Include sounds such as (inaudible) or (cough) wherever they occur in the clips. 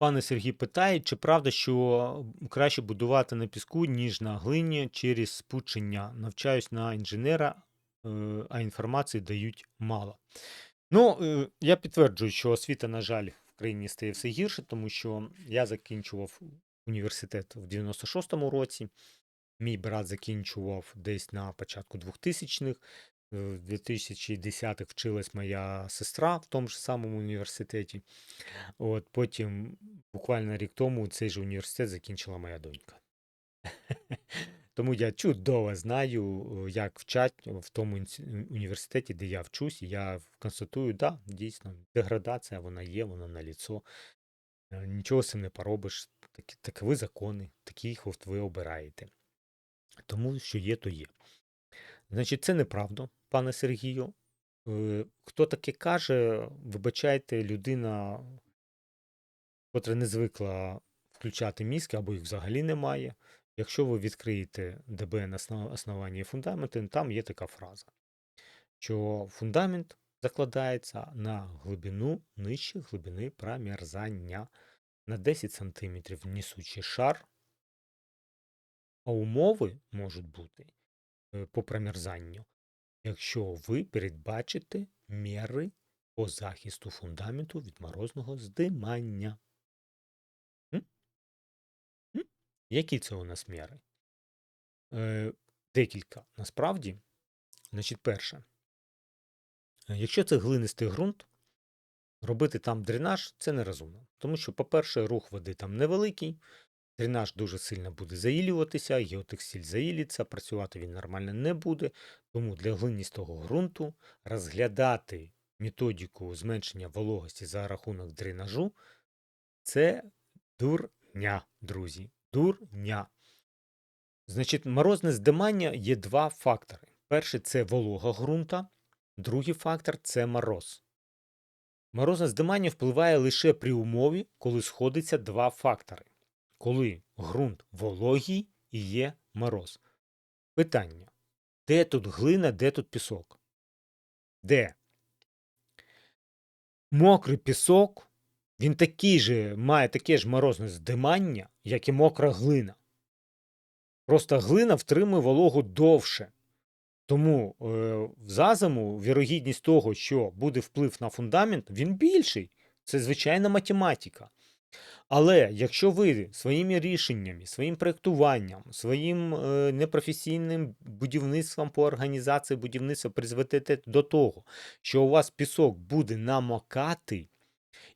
Пане Сергій питає, чи правда, що краще будувати на піску, ніж на глині через спучення. Навчаюсь на інженера, е, а інформації дають мало. Ну, е, я підтверджую, що освіта, на жаль, в країні стає все гірше, тому що я закінчував університет в 96-му році. Мій брат закінчував десь на початку 2000-х. В 2010-х вчилась моя сестра в тому ж самому університеті. От потім, буквально рік тому, цей же університет закінчила моя донька. (laughs) Тому я чудово знаю, як вчать в тому університеті, де я вчусь. і Я констатую, да, дійсно, деградація, вона є, вона наліцо. Е, Нічого з цим не поробиш. Такі, закони, такі їх от ви обираєте. Тому що є, то є. Значить, це неправда, пане Сергію. Е, Хто таке каже, вибачайте, людина, котра не звикла включати мізки або їх взагалі немає. Якщо ви відкриєте ДБН «Основ- основання і фундаменти, там є така фраза, що фундамент закладається на глибину нижче глибини промерзання на 10 см несучий шар, а умови можуть бути по промерзанню, якщо ви передбачите міри по захисту фундаменту від морозного здимання. Які це у нас міри? Е, декілька. Насправді, значить, перше, е, якщо це глинистий ґрунт, робити там дренаж це нерозумно. Тому що, по-перше, рух води там невеликий, дренаж дуже сильно буде заїлюватися, геотекстиль заїлиться, працювати він нормально не буде. Тому для глиністого ґрунту розглядати методику зменшення вологості за рахунок дренажу це дурня, друзі. Дурня. Значить, морозне здимання є два фактори. Перший це волога ґрунта, другий фактор це мороз. Морозне здимання впливає лише при умові, коли сходиться два фактори. Коли ґрунт вологий і є мороз. Питання: де тут глина, де тут пісок? Де? Мокрий пісок, він такий же, має таке ж морозне здимання, як і мокра глина. Просто глина втримує вологу довше. Тому е, в зазиму вірогідність того, що буде вплив на фундамент, він більший. Це звичайна математика. Але якщо ви своїми рішеннями, своїм проєктуванням, своїм е, непрофесійним будівництвом по організації будівництва призведете до того, що у вас пісок буде намокати,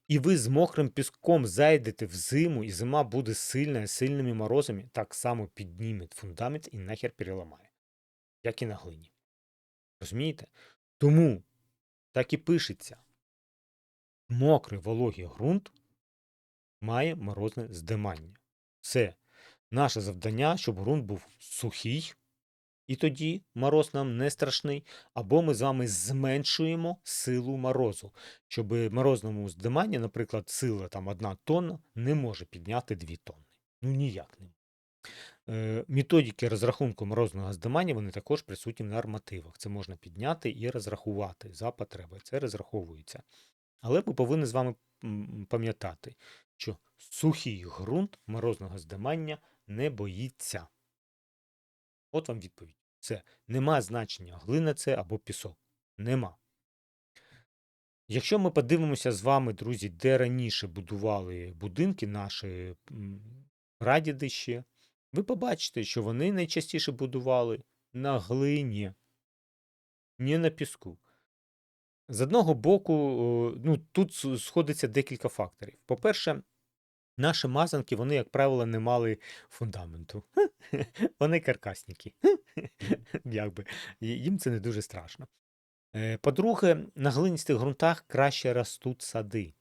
і ви з мокрим піском зайдете в зиму, і зима буде сильна, сильними морозами, так само підніме фундамент і нахер переламає, як і на глині. Розумієте? Тому так і пишеться: мокрий вологий ґрунт має морозне здимання. Це наше завдання, щоб ґрунт був сухий, і тоді мороз нам не страшний, або ми з вами зменшуємо силу морозу, щоб морозному здиманні, наприклад, сила там одна тонна не може підняти 2 тонни. Ну ніяк не. Е, Методики розрахунку морозного здимання вони також присутні в нормативах. Це можна підняти і розрахувати за потреби. Це розраховується. Але ми повинні з вами пам'ятати, що сухий ґрунт морозного здимання не боїться. От вам відповідь. Це нема значення, глина це або пісок. Нема. Якщо ми подивимося з вами, друзі, де раніше будували будинки наші ще, ви побачите, що вони найчастіше будували на глині, не на піску. З одного боку, ну, тут сходиться декілька факторів. По-перше, наші мазанки, вони, як правило, не мали фундаменту. (laughs) Вони каркасники. (laughs) Якби. Їм це не дуже страшно. Е, По-друге, на глиністих ґрунтах краще ростуть сади.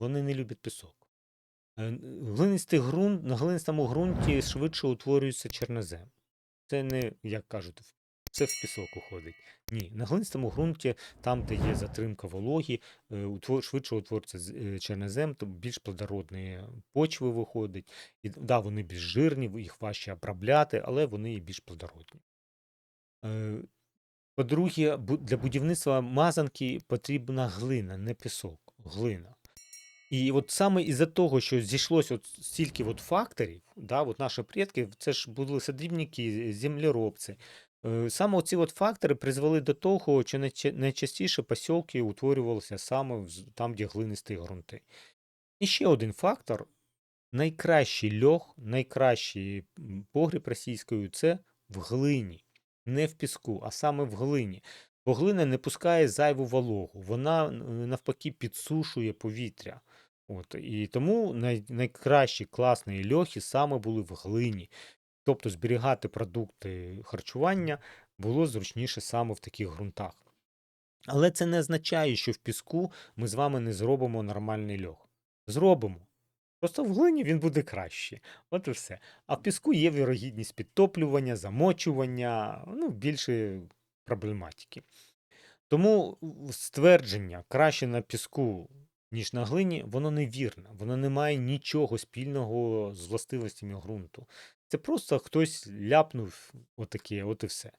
Вони не люблять пісок. Е, Глинистий ґрунт, на глинистому ґрунті швидше утворюється чорнозем. Це не, як кажуть, це в пісок уходить. Ні, на глинистому ґрунті, там, де є затримка вологі, е, швидше утворюється е, то більш плодородні почви виходять. І, да, вони більш жирні, їх важче обробляти, але вони і більш плодородні. Е, По-друге, для будівництва мазанки потрібна глина, не пісок. Глина. І от саме із-за того, що зійшлось от стільки от факторів, да, от наші предки, це ж були садрібники, землеробці. Е, Саме оці от фактори призвели до того, що найчастіше посілки утворювалися саме там, де глинисті ґрунти. І ще один фактор: найкращий льох, найкращий погріб російською це в глині, не в піску, а саме в глині. Бо глина не пускає зайву вологу, вона навпаки підсушує повітря. От, і тому най, найкращі класні льохи саме були в глині. Тобто зберігати продукти харчування було зручніше саме в таких ґрунтах. Але це не означає, що в піску ми з вами не зробимо нормальний льох. Зробимо. Просто в глині він буде краще. От і все. А в піску є вірогідність підтоплювання, замочування, ну, більше проблематики. Тому ствердження краще на піску, ніж на глині, воно невірне. Воно не має нічого спільного з властивостями ґрунту. Це просто хтось ляпнув отаке, от і все.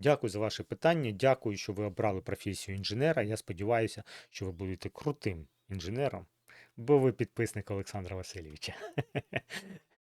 Дякую за ваше питання. Дякую, що ви обрали професію інженера. Я сподіваюся, що ви будете крутим інженером, бо ви підписник Олександра Васильовича. (laughs)